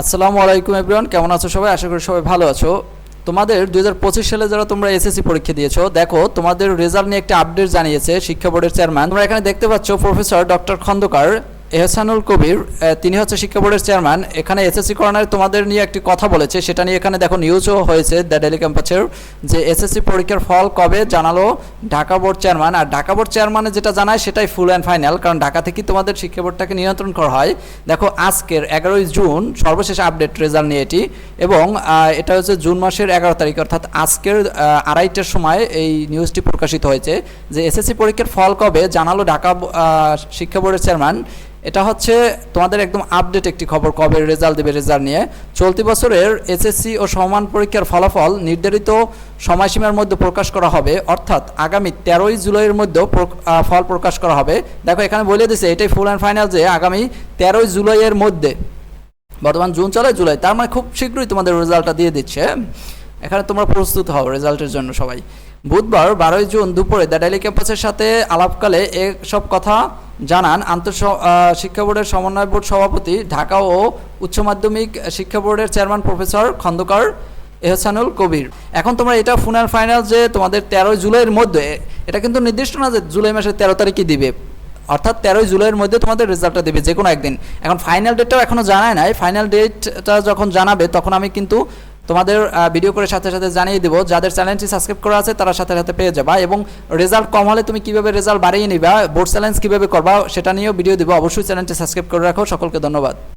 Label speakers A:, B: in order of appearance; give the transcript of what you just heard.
A: আসসালামু আলাইকুম এভরিওয়ান, কেমন আছো সবাই? আশা করি সবাই ভালো আছো। তোমাদের দু হাজার পঁচিশ সালে যারা তোমরা এসএসসি পরীক্ষা দিয়েছ, দেখো, তোমাদের রেজাল্ট নিয়ে একটা আপডেট জানিয়েছে শিক্ষা বোর্ডের চেয়ারম্যান তোমরা এখানে দেখতে পাচ্ছ প্রফেসর ডক্টর খন্দকার। এহসানুল কবির তিনি হচ্ছে শিক্ষা বোর্ডের চেয়ারম্যান। এখানে এসএসসি করোনার তোমাদের নিয়ে একটি কথা বলেছে। সেটা নিয়ে এখানে দেখো নিউজও হয়েছে দ্য ডেলি ক্যাম্পাসের যে এসএসসি পরীক্ষার ফল কবে জানালো ঢাকা বোর্ড চেয়ারম্যান। আর ঢাকা বোর্ড চেয়ারম্যানে যেটা জানায় সেটাই ফুল অ্যান্ড ফাইনাল কারণ ঢাকা থেকেই তোমাদের শিক্ষা বোর্ডটাকে নিয়ন্ত্রণ করা হয়? দেখো, আজকের এগারোই জুন, সর্বশেষ আপডেট রেজাল্ট নিয়ে এটি। এবং এটা হচ্ছে জুন মাসের এগারো তারিখ, অর্থাৎ আজকের আড়াইটার সময় এই নিউজটি প্রকাশিত হয়েছে। যে এসএসসি পরীক্ষার ফল কবে জানালো ঢাকা শিক্ষা বোর্ডের চেয়ারম্যান? এটা হচ্ছে তোমাদের একদম আপডেট একটি খবর, কবে রেজাল্ট দেবে রেজাল্ট নিয়ে। চলতি বছরের এসএসসি ও সমান পরীক্ষার ফলাফল নির্ধারিত সময়সীমার মধ্যে প্রকাশ করা হবে। অর্থাৎ আগামী তেরোই জুলাইয়ের মধ্যে ফল প্রকাশ করা হবে। দেখো, এখানে বলে দিছে, এটাই ফুল অ্যান্ড ফাইনাল যে আগামী তেরোই জুলাইয়ের মধ্যে। বর্তমান জুন চলে, জুলাই। তার মানে খুব শীঘ্রই তোমাদের রেজাল্টটা দিয়ে দিচ্ছে। এখানে তোমরা প্রস্তুত হও রেজাল্টের জন্য সবাই। বুধবার বারোই জুন দুপুরে দ্য ডেলি ক্যাম্পাসের সাথে আলাপকালে এসব কথা জানান আন্তঃ শিক্ষা বোর্ডের সমন্বয় বোর্ড সভাপতি, ঢাকা ও উচ্চ মাধ্যমিক শিক্ষা বোর্ডের চেয়ারম্যান প্রফেসর খন্দকার এহসানুল কবির। এখন তোমরা এটা ফুনাল ফাইনাল যে তোমাদের তেরোই জুলাইয়ের মধ্যে, এটা কিন্তু নির্দিষ্ট না যে জুলাই মাসের তেরো তারিখে দিবে। অর্থাৎ তেরোই জুলাইয়ের মধ্যে তোমাদের রেজাল্টটা দেবে যে কোনো একদিন। এখন ফাইনাল ডেটটাও এখনও জানায় নাই। ফাইনাল ডেটটা যখন জানাবে, তখন আমি কিন্তু তোমাদের ভিডিও করে সাথে সাথে জানিয়ে দেবো। যাদের চ্যানেলটি সাবস্ক্রাইব করা আছে, তারা সাথে সাথে পেয়ে যাবা এবং রেজাল্ট কম হলে তুমি কীভাবে রেজাল্ট বাড়িয়ে নিবা বোর্ড চ্যালেঞ্জ কীভাবে করবা, সেটা নিয়েও ভিডিও দেবো। অবশ্যই চ্যানেলটি সাবস্ক্রাইব করে রাখো। সকলকে ধন্যবাদ।